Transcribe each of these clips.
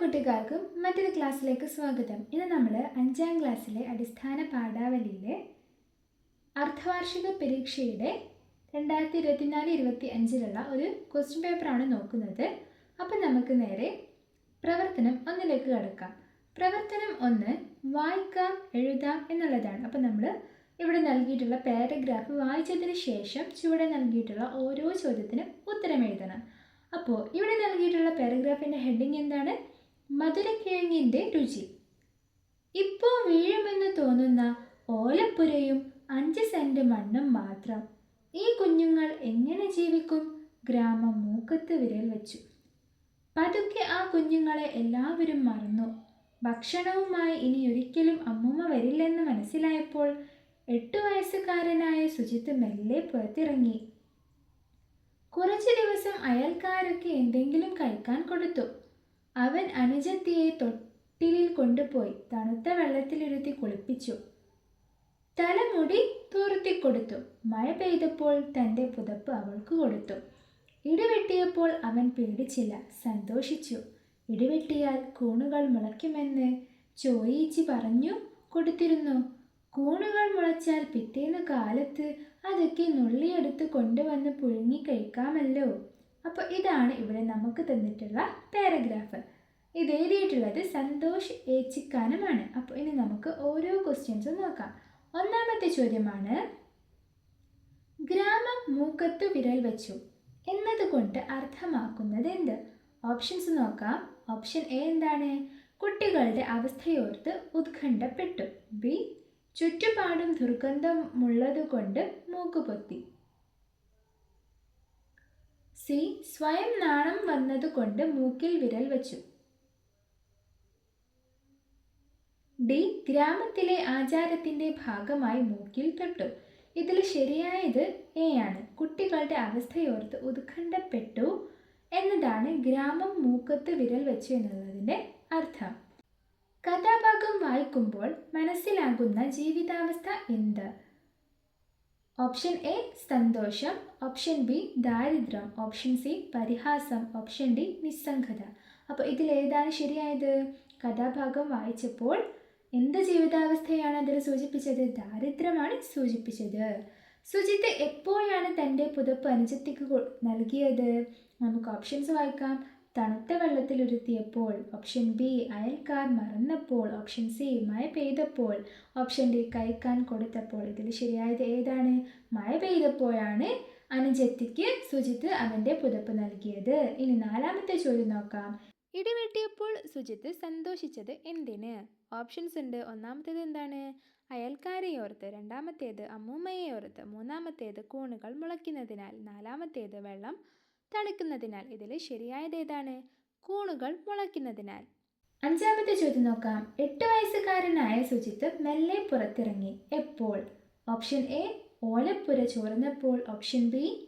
കുട്ടികൾക്കും മറ്റൊരു ക്ലാസ്സിലേക്ക് സ്വാഗതം. ഇന്ന് നമ്മൾ അഞ്ചാം ക്ലാസ്സിലെ അടിസ്ഥാന പാഠാവലിയിലെ അർദ്ധവാർഷിക പരീക്ഷയുടെ രണ്ടായിരത്തി ഇരുപത്തിനാല് ഇരുപത്തി അഞ്ചിലുള്ള ഒരു ക്വസ്റ്റ്യൻ പേപ്പറാണ് നോക്കുന്നത്. അപ്പം നമുക്ക് നേരെ പ്രവർത്തനം ഒന്നിലേക്ക് കടക്കാം. പ്രവർത്തനം ഒന്ന് വായിക്കാം എഴുതാം എന്നുള്ളതാണ്. അപ്പം നമ്മൾ ഇവിടെ നൽകിയിട്ടുള്ള പാരഗ്രാഫ് വായിച്ചതിന് ശേഷം ചുവടെ നൽകിയിട്ടുള്ള ഓരോ ചോദ്യത്തിനും ഉത്തരം എഴുതണം. അപ്പോൾ ഇവിടെ നൽകിയിട്ടുള്ള പാരഗ്രാഫിന്റെ ഹെഡിങ് എന്താണ്? മധുരക്കിഴങ്ങിന്റെ രുചി. ഇപ്പോൾ വീഴുമെന്ന് തോന്നുന്ന ഓലപ്പുരയും അഞ്ച് സെന്റ് മണ്ണും മാത്രം ഈ കുഞ്ഞുങ്ങൾ എങ്ങനെ ജീവിക്കും? ഗ്രാമം മൂക്കത്ത് വിരൽ വച്ചു. പതുക്കെ ആ കുഞ്ഞുങ്ങളെ എല്ലാവരും മറന്നു. ഭക്ഷണവുമായി ഇനി ഒരിക്കലും അമ്മൂമ്മ വരില്ലെന്ന് മനസ്സിലായപ്പോൾ എട്ട് വയസ്സുകാരനായ സുജിത്ത് മെല്ലെ പുറത്തിറങ്ങി. കുറച്ച് ദിവസം അയൽക്കാരൊക്കെ എന്തെങ്കിലും കഴിക്കാൻ കൊടുത്തു. അവൻ അനുജത്തിയെ തൊട്ടിലിൽ കൊണ്ടുപോയി തണുത്ത വെള്ളത്തിലിരുത്തി കുളിപ്പിച്ചു. തലമുടി തൂർത്തിക്കൊടുത്തു മഴ പെയ്തപ്പോൾ തന്റെ പുതപ്പ് അവൾക്ക് കൊടുത്തു. ഇടിവെട്ടിയപ്പോൾ അവൻ പേടിച്ചില്ല സന്തോഷിച്ചു. ഇടിവെട്ടിയാൽ കൂണുകൾ മുളയ്ക്കുമെന്ന് ചോയിച്ചി പറഞ്ഞു കൊടുത്തിരുന്നു. കൂണുകൾ മുളച്ചാൽ പിറ്റേന്ന് കാലത്ത് അതൊക്കെ നുള്ളിയെടുത്ത് കൊണ്ടുവന്ന് പുഴുങ്ങി കഴിക്കാമല്ലോ. അപ്പോൾ ഇതാണ് ഇവിടെ നമുക്ക് തന്നിട്ടുള്ള പാരഗ്രാഫ് ഇത് എഴുതിയിട്ടുള്ളത് സന്തോഷ് ഏച്ചിക്കാനുമാണ്. അപ്പോൾ ഇനി നമുക്ക് ഓരോ ക്വസ്റ്റ്യൻസും നോക്കാം. ഒന്നാമത്തെ ചോദ്യമാണ് ഗ്രാമം മൂക്കത്ത് വിരൽ വെച്ചു എന്നതുകൊണ്ട് അർത്ഥമാക്കുന്നത് എന്ത്? ഓപ്ഷൻസ് നോക്കാം. ഓപ്ഷൻ എ എന്താണ്? കുട്ടികളുടെ അവസ്ഥയോർത്ത് ഉത്കണ്ഠപ്പെട്ടു. ബി ചുറ്റുപാടും ദുർഗന്ധമുള്ളതുകൊണ്ട് മൂക്കുപൊത്തി. സി സ്വയം നാണം വന്നതുകൊണ്ട് മൂക്കിൽ വിരൽ വച്ചു. ഡി ഗ്രാമത്തിലെ ആചാരത്തിന്റെ ഭാഗമായി മൂക്കിൽ തൊട്ടു. ഇതിൽ ശരിയായത് എ ആണ്. കുട്ടികളുടെ അവസ്ഥയോർത്ത് ഉത്കണ്ഠപ്പെട്ടു എന്നതാണ് ഗ്രാമം മൂക്കത്ത് വിരൽ വെച്ചു എന്നുള്ളതിന്റെ അർത്ഥം. കഥാഭാഗം വായിക്കുമ്പോൾ മനസ്സിലാകുന്ന ജീവിതാവസ്ഥ എന്ത്? ഓപ്ഷൻ എ സന്തോഷം ഓപ്ഷൻ ബി ദാരിദ്ര്യം ഓപ്ഷൻ സി പരിഹാസം ഓപ്ഷൻ ഡി നിസ്സംഗത അപ്പോൾ ഏതാണ് ശരിയായത്? കഥാഭാഗം വായിച്ചപ്പോൾ എന്ത് ജീവിതാവസ്ഥയാണ് അതിൽ സൂചിപ്പിച്ചത്? ദാരിദ്ര്യമാണ് സൂചിപ്പിച്ചത്. സുജിത്ത് എപ്പോഴാണ് തന്റെ പുതപ്പ് അനുജത്തിക്ക് നൽകിയത്? നമുക്ക് ഓപ്ഷൻസ് വായിക്കാം. തണുത്ത വെള്ളത്തിലുരുത്തിയപ്പോൾ ഓപ്ഷൻ ബി അയൽക്കാർ മറന്നപ്പോൾ ഓപ്ഷൻ സി മഴ പെയ്തപ്പോൾ ഓപ്ഷൻ ഡി കഴിക്കാൻ കൊടുത്തപ്പോൾ. ഇതിൽ ശരിയായത് ഏതാണ്? മഴ പെയ്തപ്പോഴാണ് അനുജത്തിക്ക് സുജിത്ത് അവന്റെ പുതപ്പ് നൽകിയത്. ഇനി നാലാമത്തെ ചോദ്യം നോക്കാം. ഇടിവെട്ടിയപ്പോൾ സുജിത്ത് സന്തോഷിച്ചത് എന്തിന്? ഓപ്ഷൻസ് ഉണ്ട്. ഒന്നാമത്തേത് എന്താണ്? അയൽക്കാരെ ഓർത്ത് രണ്ടാമത്തേത് അമ്മൂമ്മയെ ഓർത്ത് മൂന്നാമത്തേത് കൂണുകൾ മുളയ്ക്കുന്നതിനാൽ നാലാമത്തേത് വെള്ളം തണുക്കുന്നതിനാൽ ഇതിൽ ശരിയായത് ഏതാണ്? കൂണുകൾ മുളയ്ക്കുന്നതിനാൽ. അഞ്ചാമത്തെ ചോദ്യം നോക്കാം. എട്ട് വയസ്സുകാരനായ സുജിത്ത് മെല്ലെ പുറത്തിറങ്ങി. എപ്പോൾ? ഓപ്ഷൻ എ ഓലപ്പുര ചോർന്നപ്പോൾ. ഓപ്ഷൻ ബി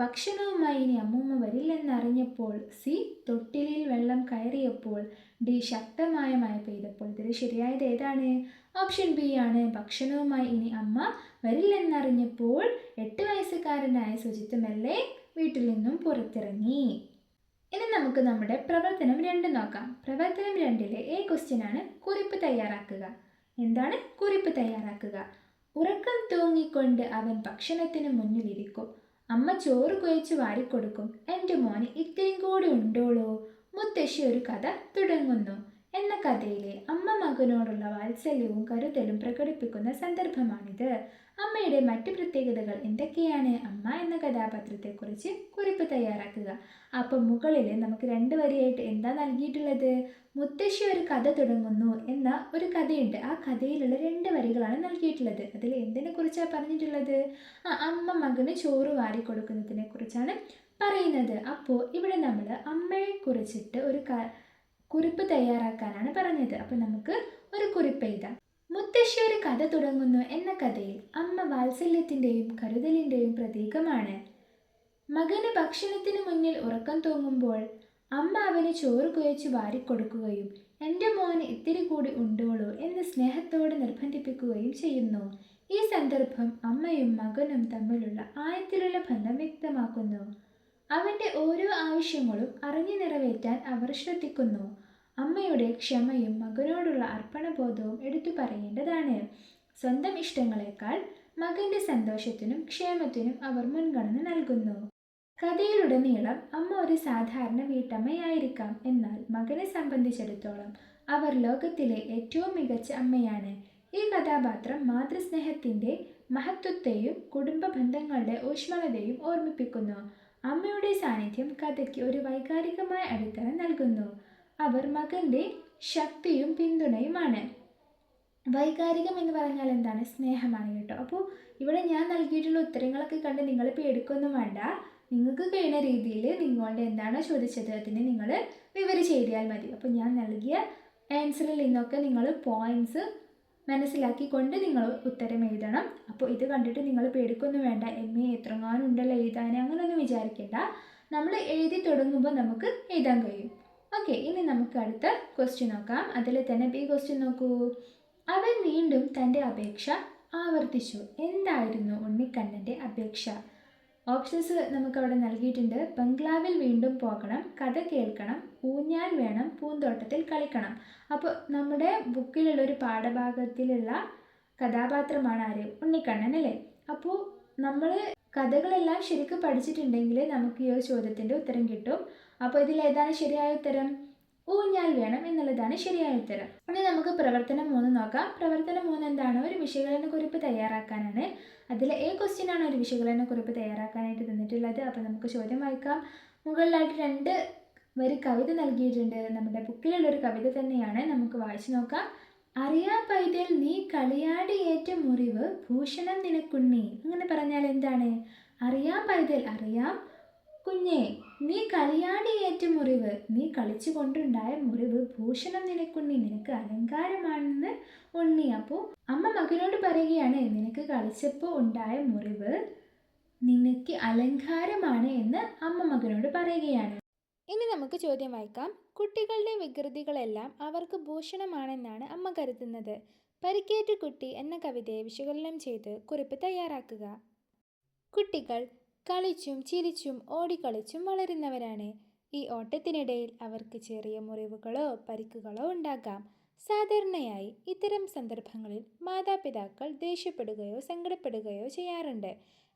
ഭക്ഷണവുമായി ഇനി അമ്മൂമ്മ വരില്ലെന്നറിഞ്ഞപ്പോൾ. സി തൊട്ടിലിൽ വെള്ളം കയറിയപ്പോൾ. ഡി ശക്തമായ മഴ പെയ്തപ്പോൾ. ഇതിൽ ശരിയായത് ഏതാണ്? ഓപ്ഷൻ ബി ആണ്. ഭക്ഷണവുമായി ഇനി അമ്മ വരില്ലെന്നറിഞ്ഞപ്പോൾ എട്ട് വയസ്സുകാരനായ സുജിത്ത് മെല്ലെ വീട്ടിൽ നിന്നും പുറത്തിറങ്ങി. ഇനി നമുക്ക് നമ്മുടെ പ്രവർത്തനം രണ്ട് നോക്കാം. പ്രവർത്തനം രണ്ടിലെ എ ക്വസ്റ്റ്യൻ ആണ് കുറിപ്പ് തയ്യാറാക്കുക. എന്താണ് കുറിപ്പ് തയ്യാറാക്കുക? ഉറക്കം തൂങ്ങിക്കൊണ്ട് അവൻ ഭക്ഷണത്തിന് മുന്നിലിരിക്കും അമ്മ ചോറ് കുഴച്ച് വാരിക്കൊടുക്കും. എന്റെ മോന് ഇത്രയും കൂടി ഉണ്ടോളോ? മുത്തശ്ശി ഒരു കഥ തുടങ്ങുന്നു. കഥയിലെ അമ്മ മകനോടുള്ള വാത്സല്യവും കരുതലും പ്രകടിപ്പിക്കുന്ന സന്ദർഭമാണിത്. അമ്മയുടെ മറ്റ് പ്രത്യേകതകൾ എന്തൊക്കെയാണ്? അമ്മ എന്ന കഥാപാത്രത്തെക്കുറിച്ച് കുറിപ്പ് തയ്യാറാക്കുക. അപ്പം മുകളിൽ നമുക്ക് രണ്ട് വരിയായിട്ട് എന്താ നൽകിയിട്ടുള്ളത്? മുത്തശ്ശി ഒരു കഥ തുടങ്ങുന്നു എന്ന ഒരു കഥയുണ്ട്. ആ കഥയിലുള്ള രണ്ട് വരികളാണ് നൽകിയിട്ടുള്ളത്. അതിൽ എന്തിനെ കുറിച്ചാണ് പറഞ്ഞിട്ടുള്ളത്? ആ അമ്മ മകന് ചോറ് വാരി കൊടുക്കുന്നതിനെ കുറിച്ചാണ് പറയുന്നത്. അപ്പോൾ ഇവിടെ നമ്മൾ അമ്മയെ കുറിച്ചിട്ട് ഒരു കുറിപ്പ് തയ്യാറാക്കാനാണ് പറഞ്ഞത്. അപ്പോൾ നമുക്ക് ഒരു കുറിപ്പ് എഴുതാം. മുത്തശ്ശി ഒരു കഥ തുടങ്ങുന്നു എന്ന കഥയിൽ അമ്മ വാത്സല്യത്തിന്റെയും കരുതലിന്റെയും പ്രതീകമാണ്. മകന് ഭക്ഷണത്തിന് മുന്നിൽ ഉറക്കം തോങ്ങുമ്പോൾ അമ്മ അവന് ചോറ് കുഴച്ച് വാരിക്കൊടുക്കുകയും എന്റെ മോന് ഇത്തിരി കൂടി ഉണ്ടോളൂ എന്ന് സ്നേഹത്തോടെ നിർബന്ധിപ്പിക്കുകയും ചെയ്യുന്നു. ഈ സന്ദർഭം അമ്മയും മകനും തമ്മിലുള്ള ആഴത്തിലുള്ള ബന്ധം വ്യക്തമാക്കുന്നു. അവന്റെ ഓരോ ആവശ്യങ്ങളും അറിഞ്ഞു നിറവേറ്റാൻ അവർ ശ്രദ്ധിക്കുന്നു. അമ്മയുടെ ക്ഷമയും മകനോടുള്ള അർപ്പണബോധവും എടുത്തു പറയേണ്ടതാണ്. സ്വന്തം ഇഷ്ടങ്ങളെക്കാൾ മകന്റെ സന്തോഷത്തിനും ക്ഷേമത്തിനും അവർ മുൻഗണന നൽകുന്നു. കഥയിലുടനീളം അമ്മ ഒരു സാധാരണ വീട്ടമ്മയായിരിക്കാം. എന്നാൽ മകനെ സംബന്ധിച്ചിടത്തോളം അവർ ലോകത്തിലെ ഏറ്റവും മികച്ച അമ്മയാണ്. ഈ കഥാപാത്രം മാതൃസ്നേഹത്തിന്റെ മഹത്വത്തെയും കുടുംബ ബന്ധങ്ങളുടെ ഊഷ്മളതയും ഓർമ്മിപ്പിക്കുന്നു. അമ്മയുടെ സാന്നിധ്യം കഥയ്ക്ക് ഒരു വൈകാരികമായ അടിത്തറ നൽകുന്നു. അവർ മകന്റെ ശക്തിയും പിന്തുണയുമാണ്. വൈകാരികം എന്ന് പറഞ്ഞാൽ എന്താണ്? സ്നേഹമാണ് കേട്ടോ. അപ്പോൾ ഇവിടെ ഞാൻ നൽകിയിട്ടുള്ള ഉത്തരങ്ങളൊക്കെ കണ്ട് നിങ്ങൾ പേടിക്കൊന്നും വേണ്ട. നിങ്ങൾക്ക് കഴിയുന്ന രീതിയിൽ നിങ്ങളുടെ എന്താണോ ചോദിച്ചത് അതിനെ നിങ്ങൾ വിവരിച്ച് എഴുതിയാൽ മതി. അപ്പോൾ ഞാൻ നൽകിയ ആൻസറിൽ നിന്നൊക്കെ നിങ്ങൾ പോയിന്റ്സ് മനസ്സിലാക്കിക്കൊണ്ട് നിങ്ങൾ ഉത്തരം എഴുതണം. അപ്പോൾ ഇത് കണ്ടിട്ട് നിങ്ങൾ പേടിക്കൊന്നും വേണ്ട. എം എ എത്രങ്ങാനും ഉണ്ടല്ലോ എഴുതാൻ? അങ്ങനെയൊന്നും വിചാരിക്കേണ്ട. നമ്മൾ എഴുതി തുടങ്ങുമ്പോൾ നമുക്ക് എഴുതാൻ കഴിയും. ഓക്കെ ഇനി നമുക്ക് അടുത്ത ക്വസ്റ്റ്യൻ നോക്കാം. അതിൽ തന്നെ ബി ക്വസ്റ്റ്യൻ നോക്കൂ. അവൻ വീണ്ടും തന്റെ അപേക്ഷ ആവർത്തിച്ചു. എന്തായിരുന്നു ഉണ്ണിക്കണ്ണന്റെ അപേക്ഷ? ഓപ്ഷൻസ് നമുക്കവിടെ നൽകിയിട്ടുണ്ട്. ബംഗ്ലാവിൽ വീണ്ടും പോകണം. കഥ കേൾക്കണം. ഊഞ്ഞാൽ വേണം. പൂന്തോട്ടത്തിൽ കളിക്കണം. അപ്പോൾ നമ്മുടെ ബുക്കിലുള്ള ഒരു പാഠഭാഗത്തിലുള്ള കഥാപാത്രമാണ് ആര്? ഉണ്ണിക്കണ്ണൻ അല്ലേ? അപ്പോൾ നമ്മൾ കഥകളെല്ലാം ശരിക്കും പഠിച്ചിട്ടുണ്ടെങ്കിൽ നമുക്ക് ഈ ഒരു ചോദ്യത്തിന്റെ ഉത്തരം കിട്ടും. അപ്പോൾ ഇതിൽ ഏതാണ് ശരിയായ ഉത്തരം? ഊഞ്ഞാൽ വേണം എന്നുള്ളതാണ് ശരിയായ ഉത്തരം. ഇനി നമുക്ക് പ്രവർത്തനം മൂന്ന് നോക്കാം. പ്രവർത്തനം മൂന്ന് എന്താണ്? ഒരു വിശകലന കുറിപ്പ് തയ്യാറാക്കാനാണ്. അതിൽ എ ക്വസ്റ്റ്യൻ ആണ് ഒരു വിശകലന കുറിപ്പ് തയ്യാറാക്കാനായിട്ട് തന്നിട്ടുള്ളത്. അപ്പോൾ നമുക്ക് ചോദ്യം വായിക്കാം. മുകളിലായിട്ട് രണ്ട് വരി കവിത നൽകിയിട്ടുണ്ട്. നമ്മുടെ ബുക്കിലുള്ളൊരു കവിത തന്നെയാണ്. നമുക്ക് വായിച്ചു നോക്കാം. അറിയാ പൈതൽ നീ കളിയാടിയേറ്റ മുറിവ് ഭൂഷണം നിനക്കുണ്ണി. അങ്ങനെ പറഞ്ഞാൽ എന്താണ്? അറിയാം പൈതൽ അറിയാം കുഞ്ഞേ നീ കളിയാടിയേറ്റ മുറിവ് നീ കളിച്ചു കൊണ്ടുണ്ടായ മുറിവ് ഭൂഷണം നിനക്കുണ്ണി. നിനക്ക് അലങ്കാരമാണെന്ന് ഉണ്ണി. അപ്പോൾ അമ്മ മകനോട് പറയുകയാണ് നിനക്ക് കളിച്ചപ്പോൾ ഉണ്ടായ മുറിവ് നിനക്ക് അലങ്കാരമാണ് എന്ന് അമ്മ മകനോട് പറയുകയാണ്. ഇനി നമുക്ക് ചോദ്യം വായിക്കാം. കുട്ടികളുടെ വികൃതികളെല്ലാം അവർക്ക് ഭൂഷണമാണെന്നാണ് അമ്മ കരുതുന്നത്. പരിക്കേറ്റ കുട്ടി എന്ന കവിതയെ വിശകലനം ചെയ്ത് കുറിപ്പ് തയ്യാറാക്കുക. കുട്ടികൾ കളിച്ചും ചിരിച്ചും ഓടിക്കളിച്ചും വളരുന്നവരാണ്. ഈ ഓട്ടത്തിനിടയിൽ അവർക്ക് ചെറിയ മുറിവുകളോ പരിക്കുകളോ ഉണ്ടാകാം. സാധാരണയായി ഇത്തരം സന്ദർഭങ്ങളിൽ മാതാപിതാക്കൾ ദേഷ്യപ്പെടുകയോ സങ്കടപ്പെടുകയോ ചെയ്യാറുണ്ട്.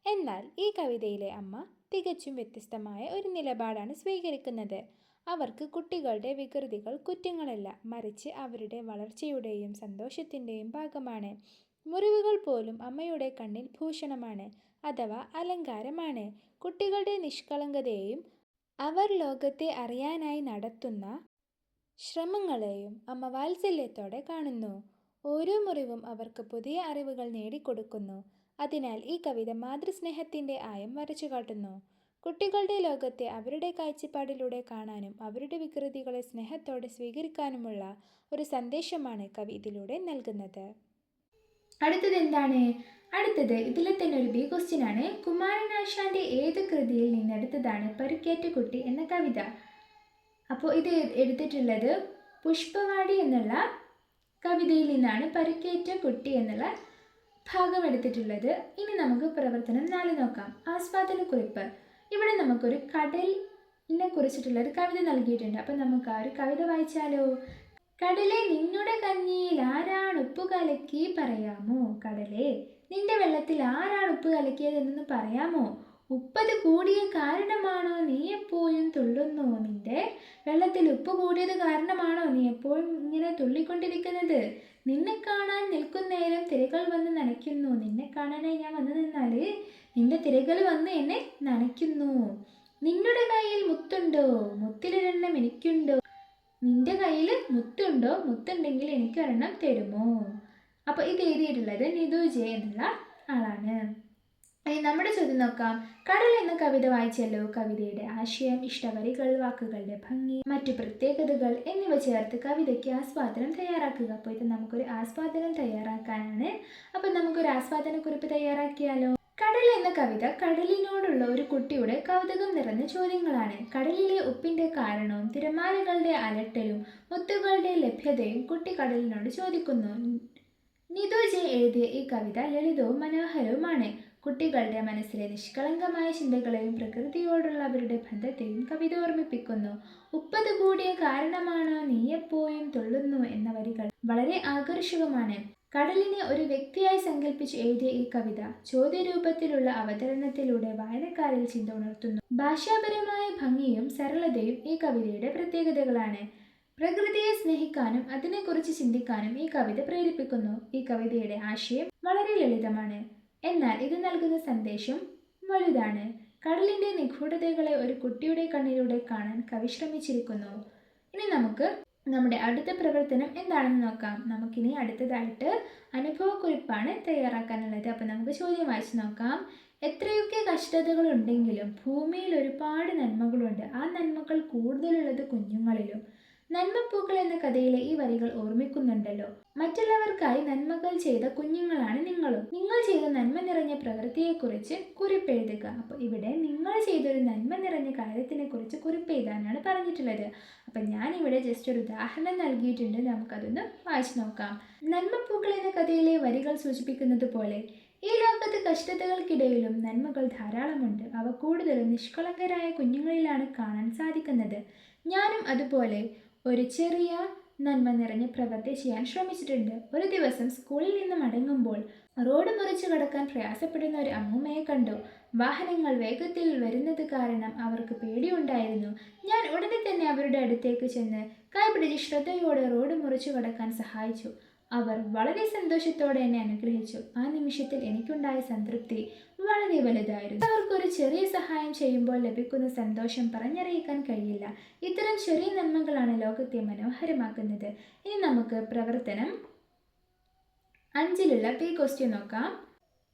എന്നാൽ ഈ കവിതയിലെ അമ്മ തികച്ചും വ്യത്യസ്തമായ ഒരു നിലപാടാണ് സ്വീകരിക്കുന്നത്. അവർക്ക് കുട്ടികളുടെ വികൃതികൾ കുറ്റങ്ങളല്ല മറിച്ച് അവരുടെ വളർച്ചയുടെയും സന്തോഷത്തിന്റെയും ഭാഗമാണ്. മുറിവുകൾ പോലും അമ്മയുടെ കണ്ണിൽ ഭൂഷണമാണ് അഥവാ അലങ്കാരമാണ്. കുട്ടികളുടെ നിഷ്കളങ്കതയെയും അവർ ലോകത്തെ അറിയാനായി നടത്തുന്ന ശ്രമങ്ങളെയും അമ്മ വാത്സല്യത്തോടെ കാണുന്നു. ഓരോ മുറിവും അവർക്ക് പുതിയ അറിവുകൾ നേടിക്കൊടുക്കുന്നു. അതിനാൽ ഈ കവിത മാതൃസ്നേഹത്തിന്റെ ആയം വരച്ചു കാട്ടുന്നു. കുട്ടികളുടെ ലോകത്തെ അവരുടെ കാഴ്ചപ്പാടിലൂടെ കാണാനും അവരുടെ വികൃതികളെ സ്നേഹത്തോടെ സ്വീകരിക്കാനുമുള്ള ഒരു സന്ദേശമാണ് കവി ഇതിലൂടെ നൽകുന്നത്. അടുത്തത് എന്താണ്? അടുത്തത് ഇതിലെ തന്നെ ഒരു ബി ക്വസ്റ്റ്യൻ ആണ്. കുമാരനാശാന്റെ ഏത് കൃതിയിൽ നിന്നെടുത്തതാണ് പരുക്കേറ്റ കുട്ടി എന്ന കവിത? അപ്പോൾ ഇത് എടുത്തിട്ടുള്ളത് പുഷ്പവാടി എന്നുള്ള കവിതയിൽ നിന്നാണ് പരുക്കേറ്റ കുട്ടി എന്നുള്ള ഭാഗം എടുത്തിട്ടുള്ളത്. ഇനി നമുക്ക് പ്രവർത്തനം നാല് നോക്കാം. ആസ്വാദനക്കുറിപ്പ് ഇവിടെ നമുക്കൊരു കടലിനെ കുറിച്ചിട്ടുള്ള ഒരു കവിത നൽകിയിട്ടുണ്ട്. അപ്പം നമുക്ക് ആ ഒരു കവിത വായിച്ചാലോ? കടലെ നിന്നുടെ കഞ്ഞിയിൽ ആരാണ് ഉപ്പ് കലക്കി പറയാമോ? കടലെ നിന്റെ വെള്ളത്തിൽ ആരാണ് ഉപ്പ് കലക്കിയത് എന്നൊന്ന് പറയാമോ? ഉപ്പത് കൂടിയ കാരണമാണോ നീ എപ്പോഴും തുള്ളുന്നു? നിന്റെ വെള്ളത്തിൽ ഉപ്പ് കൂടിയത് കാരണമാണോ നീ എപ്പോഴും ഇങ്ങനെ തുള്ളിക്കൊണ്ടിരിക്കുന്നത്? നിന്നെ കാണാൻ നിൽക്കുന്നേരം തിരകൾ വന്ന് നനയ്ക്കുന്നു. നിന്നെ കാണാനായി ഞാൻ വന്നു നിന്നാൽ നിന്റെ തിരകൾ വന്ന് എന്നെ നനയ്ക്കുന്നു. നിന്നുടെ കയ്യിൽ മുത്തുണ്ടോ? മുത്തിലൊരെണ്ണം എനിക്കുണ്ടോ? നിന്റെ കയ്യിൽ മുത്തുണ്ടോ? മുത്തുണ്ടെങ്കിൽ എനിക്ക് ഒരെണ്ണം തരുമോ? അപ്പോൾ ഇത് എഴുതിയിട്ടുള്ളത് നിതു ജെ എന്നുള്ള ആളാണ്. ഇനി നമ്മുടെ ചോദ്യം നോക്കാം. കടൽ എന്ന കവിത വായിച്ചല്ലോ. കവിതയുടെ ആശയം ഇഷ്ടവരികൾ വാക്കുകളുടെ ഭംഗി മറ്റു പ്രത്യേകതകൾ എന്നിവ ചേർത്ത് കവിതയ്ക്ക് ആസ്വാദനം തയ്യാറാക്കുക. അപ്പോൾ ഇത് നമുക്കൊരു ആസ്വാദനം തയ്യാറാക്കാനാണ്. അപ്പോൾ നമുക്കൊരു ആസ്വാദന കുറിപ്പ് തയ്യാറാക്കിയാലോ? കടൽ എന്ന കവിത കടലിനോടുള്ള ഒരു കുട്ടിയുടെ കൗതുകം നിറഞ്ഞ ചോദ്യങ്ങളാണ്. കടലിലെ ഉപ്പിന്റെ കാരണവും തിരമാലകളുടെ അലട്ടലും മുത്തുകളുടെ ലഭ്യതയും കുട്ടി കടലിനോട് ചോദിക്കുന്നു. നിതു ജെ എഴുതിയ ഈ കവിത ലളിതവും മനോഹരവുമാണ്. കുട്ടികളുടെ മനസ്സിലെ നിഷ്കളങ്കമായ ചിന്തകളെയും പ്രകൃതിയോടുള്ള അവരുടെ ബന്ധത്തെയും കവിത ഓർമ്മിപ്പിക്കുന്നു. ഉപ്പത് കൂടിയ കാരണമാണ് നീയെപ്പോയും തൊള്ളുന്നു എന്ന വരികൾ. വളരെ ആകർഷകമാണ്. കടലിനെ ഒരു വ്യക്തിയായി സങ്കല്പിച്ച് എഴുതിയ ഈ കവിത ചോദ്യരൂപത്തിലുള്ള അവതരണത്തിലൂടെ വായനക്കാരിൽ ചിന്ത ഉണർത്തുന്നു. ഭാഷാപരമായ ഭംഗിയും സരളതയും ഈ കവിതയുടെ പ്രത്യേകതകളാണ്. പ്രകൃതിയെ സ്നേഹിക്കാനും അതിനെക്കുറിച്ച് ചിന്തിക്കാനും ഈ കവിത പ്രേരിപ്പിക്കുന്നു. ഈ കവിതയുടെ ആശയം വളരെ ലളിതമാണ്. എന്നാൽ ഇത് നൽകുന്ന സന്ദേശം വലുതാണ്. കടലിന്റെ നിഗൂഢതകളെ ഒരു കുട്ടിയുടെ കണ്ണിലൂടെ കാണാൻ കവി ശ്രമിച്ചിരിക്കുന്നു ഇനി നമുക്ക് നമ്മുടെ അടുത്ത പ്രവർത്തനം എന്താണെന്ന് നോക്കാം. നമുക്കിനി അടുത്തതായിട്ട് അനുഭവക്കുറിപ്പാണ് തയ്യാറാക്കാനുള്ളത്. അപ്പം നമുക്ക് ചോദ്യം വായിച്ചു നോക്കാം. എത്രയൊക്കെ കഷ്ടതകൾ ഉണ്ടെങ്കിലും ഭൂമിയിൽ ഒരുപാട് നന്മകളുണ്ട്. ആ നന്മകൾ കൂടുതലുള്ളത് കുഞ്ഞുങ്ങളിലും. നന്മപ്പൂക്കൾ എന്ന കഥയിലെ ഈ വരികൾ ഓർമ്മിക്കുന്നുണ്ടല്ലോ. മറ്റുള്ളവർക്കായി നന്മകൾ ചെയ്ത കുഞ്ഞുങ്ങളാണ് നിങ്ങളും. നിങ്ങൾ ചെയ്ത നന്മ നിറഞ്ഞ പ്രവൃത്തിയെക്കുറിച്ച് കുറിപ്പെഴുതുക. അപ്പോൾ ഇവിടെ നിങ്ങൾ ചെയ്തൊരു നന്മ നിറഞ്ഞ കാര്യത്തിനെ കുറിച്ച് കുറിപ്പെഴുതാനാണ് പറഞ്ഞിട്ടുള്ളത്. അപ്പം ഞാൻ ഇവിടെ ജസ്റ്റ് ഒരു ഉദാഹരണം നൽകിയിട്ടുണ്ട്. നമുക്കതൊന്ന് വായിച്ചു നോക്കാം. നന്മപ്പൂക്കൾ എന്ന കഥയിലെ വരികൾ സൂചിപ്പിക്കുന്നത് പോലെ ഈ ലോകത്ത് കഷ്ടതകൾക്കിടയിലും നന്മകൾ ധാരാളമുണ്ട്. അവ കൂടുതലും നിഷ്കളങ്കരായ കുഞ്ഞുങ്ങളിലാണ് കാണാൻ സാധിക്കുന്നത്. ഞാനും അതുപോലെ ഒരു ചെറിയ നന്മ നിറഞ്ഞ പ്രവൃത്തി ചെയ്യാൻ ശ്രമിച്ചിട്ടുണ്ട്. ഒരു ദിവസം സ്കൂളിൽ നിന്ന് മടങ്ങുമ്പോൾ റോഡ് മുറിച്ച് കടക്കാൻ പ്രയാസപ്പെടുന്ന ഒരു അമ്മൂമ്മയെ കണ്ടു. വാഹനങ്ങൾ വേഗത്തിൽ വരുന്നത് കാരണം അവർക്ക് പേടിയുണ്ടായിരുന്നു. ഞാൻ ഉടനെ തന്നെ അവരുടെ അടുത്തേക്ക് ചെന്ന് കൈപിടിച്ച് ശ്രദ്ധയോടെ റോഡ് മുറിച്ചു കടക്കാൻ സഹായിച്ചു. അവർ വളരെ സന്തോഷത്തോടെ എന്നെ അനുഗ്രഹിച്ചു. ആ നിമിഷത്തിൽ എനിക്കുണ്ടായ സംതൃപ്തി വളരെ വലുതായിരുന്നു. അവർക്കൊരു ചെറിയ സഹായം ചെയ്യുമ്പോൾ ലഭിക്കുന്ന സന്തോഷം പറഞ്ഞറിയിക്കാൻ കഴിയില്ല. ഇത്തരം ചെറിയ നന്മകളാണ് ലോകത്തെ മനോഹരമാക്കുന്നത്. ഇനി നമുക്ക് പ്രവർത്തനം അഞ്ചിലുള്ള പി ക്വസ്റ്റ്യൻ നോക്കാം.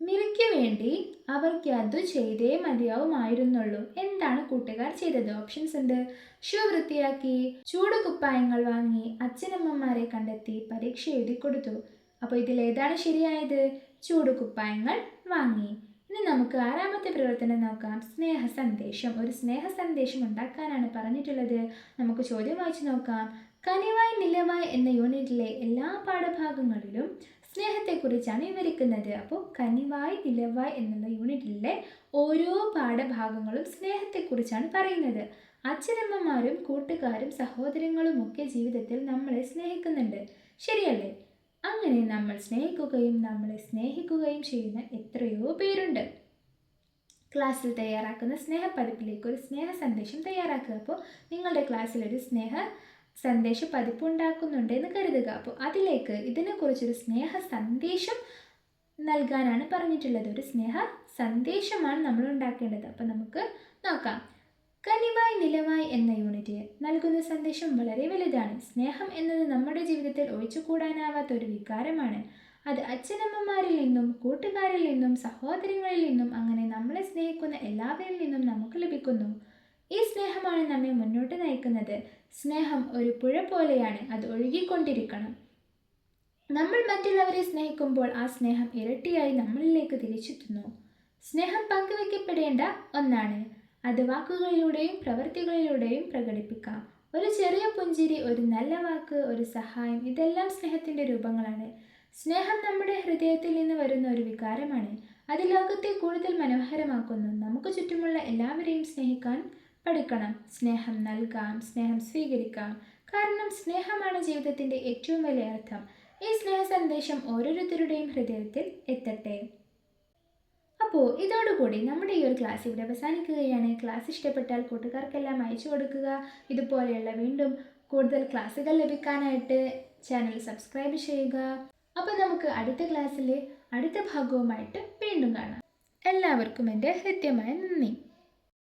മിറിക്ക് വേണ്ടി അവർക്ക് അത് ചെയ്തേ മതിയാവുമായിരുന്നുള്ളൂ. എന്താണ് കൂട്ടുകാർ ചെയ്തത്? ഓപ്ഷൻസ് ഉണ്ട്. ഷൂ വൃത്തിയാക്കി ചൂട് കുപ്പായങ്ങൾ വാങ്ങി അച്ഛനമ്മമാരെ കണ്ടെത്തി പരീക്ഷ എഴുതി കൊടുത്തു. അപ്പോൾ ഇതിൽ ഏതാണ് ശരിയായത്? ചൂട് കുപ്പായങ്ങൾ വാങ്ങി. ഇനി നമുക്ക് ആറാമത്തെ പ്രവർത്തനം നോക്കാം. സ്നേഹ സന്ദേശം. ഒരു സ്നേഹ സന്ദേശം ഉണ്ടാക്കാനാണ് പറഞ്ഞിട്ടുള്ളത്. നമുക്ക് ചോദ്യം വായിച്ചു നോക്കാം. കനിവായ് നിലവായ് എന്ന യൂണിറ്റിലെ എല്ലാ പാഠഭാഗങ്ങളിലും സ്നേഹത്തെക്കുറിച്ചാണ് വിവരിക്കുന്നത്. അപ്പോൾ കനിവായ് ഇലവായ് എന്നുള്ള യൂണിറ്റിലെ ഓരോ പാഠഭാഗങ്ങളും സ്നേഹത്തെക്കുറിച്ചാണ് പറയുന്നത്. അച്ഛനമ്മമാരും കൂട്ടുകാരും സഹോദരങ്ങളും ഒക്കെ ജീവിതത്തിൽ നമ്മളെ സ്നേഹിക്കുന്നുണ്ട്. ശരിയല്ലേ? അങ്ങനെ നമ്മൾ സ്നേഹിക്കുകയും നമ്മളെ സ്നേഹിക്കുകയും ചെയ്യുന്ന എത്രയോ പേരുണ്ട്. ക്ലാസ്സിൽ തയ്യാറാക്കുന്ന സ്നേഹപ്പതിപ്പിലേക്ക് ഒരു സ്നേഹ സന്ദേശം തയ്യാറാക്കുക. അപ്പോൾ നിങ്ങളുടെ ക്ലാസ്സിലൊരു സ്നേഹ സന്ദേശ പതിപ്പുണ്ടാക്കുന്നുണ്ട് എന്ന് കരുതുക. അപ്പോൾ അതിലേക്ക് ഇതിനെക്കുറിച്ചൊരു സ്നേഹ സന്ദേശം നൽകാനാണ് പറഞ്ഞിട്ടുള്ളത്. ഒരു സ്നേഹ സന്ദേശമാണ് നമ്മൾ ഉണ്ടാക്കേണ്ടത്. അപ്പോൾ നമുക്ക് നോക്കാം. കനിവായ് നിലവായ് എന്ന യൂണിറ്റ് നൽകുന്ന സന്ദേശം വളരെ വലുതാണ്. സ്നേഹം എന്നത് നമ്മുടെ ജീവിതത്തിൽ ഒഴിച്ചുകൂടാനാവാത്ത ഒരു വികാരമാണ്. അത് അച്ഛനമ്മമാരിൽ നിന്നും കൂട്ടുകാരിൽ നിന്നും സഹോദരങ്ങളിൽ നിന്നും അങ്ങനെ നമ്മളെ സ്നേഹിക്കുന്ന എല്ലാവരിൽ നിന്നും നമുക്ക് ലഭിക്കുന്നു. ഈ സ്നേഹമാണ് നമ്മെ മുന്നോട്ട് നയിക്കുന്നത്. സ്നേഹം ഒരു പുഴ പോലെയാണ്. അത് ഒഴുകിക്കൊണ്ടിരിക്കണം. നമ്മൾ മറ്റുള്ളവരെ സ്നേഹിക്കുമ്പോൾ ആ സ്നേഹം ഇരട്ടിയായി നമ്മളിലേക്ക് തിരിച്ചെത്തുന്നു. സ്നേഹം പങ്കുവെക്കപ്പെടേണ്ട ഒന്നാണ്. അത് വാക്കുകളിലൂടെയും പ്രവൃത്തികളിലൂടെയും പ്രകടിപ്പിക്കാം. ഒരു ചെറിയ പുഞ്ചിരി ഒരു നല്ല വാക്ക് ഒരു സഹായം ഇതെല്ലാം സ്നേഹത്തിന്റെ രൂപങ്ങളാണ്. സ്നേഹം നമ്മുടെ ഹൃദയത്തിൽ നിന്ന് വരുന്ന ഒരു വികാരമാണ്. അത് ലോകത്തെ കൂടുതൽ മനോഹരമാക്കുന്നു. നമുക്ക് ചുറ്റുമുള്ള എല്ലാവരെയും സ്നേഹിക്കാൻ പഠിക്കണം. സ്നേഹം നൽകാം സ്നേഹം സ്വീകരിക്കാം. കാരണം സ്നേഹമാണ് ജീവിതത്തിന്റെ ഏറ്റവും വലിയ അർത്ഥം. ഈ സ്നേഹ സന്ദേശം ഓരോരുത്തരുടെയും ഹൃദയത്തിൽ എത്തട്ടെ. അപ്പോൾ ഇതോടുകൂടി നമ്മുടെ ഈ ഒരു ക്ലാസ് ഇവിടെ അവസാനിക്കുകയാണ്. ക്ലാസ് ഇഷ്ടപ്പെട്ടാൽ കൂട്ടുകാർക്കെല്ലാം അയച്ചു കൊടുക്കുക. ഇതുപോലെയുള്ള വീണ്ടും കൂടുതൽ ക്ലാസ്സുകൾ ലഭിക്കാനായിട്ട് ചാനൽ സബ്സ്ക്രൈബ് ചെയ്യുക. അപ്പോൾ നമുക്ക് അടുത്ത ക്ലാസ്സിലെ അടുത്ത ഭാഗവുമായിട്ട് വീണ്ടും കാണാം. എല്ലാവർക്കും എന്റെ ഹൃദ്യമായ നന്ദി.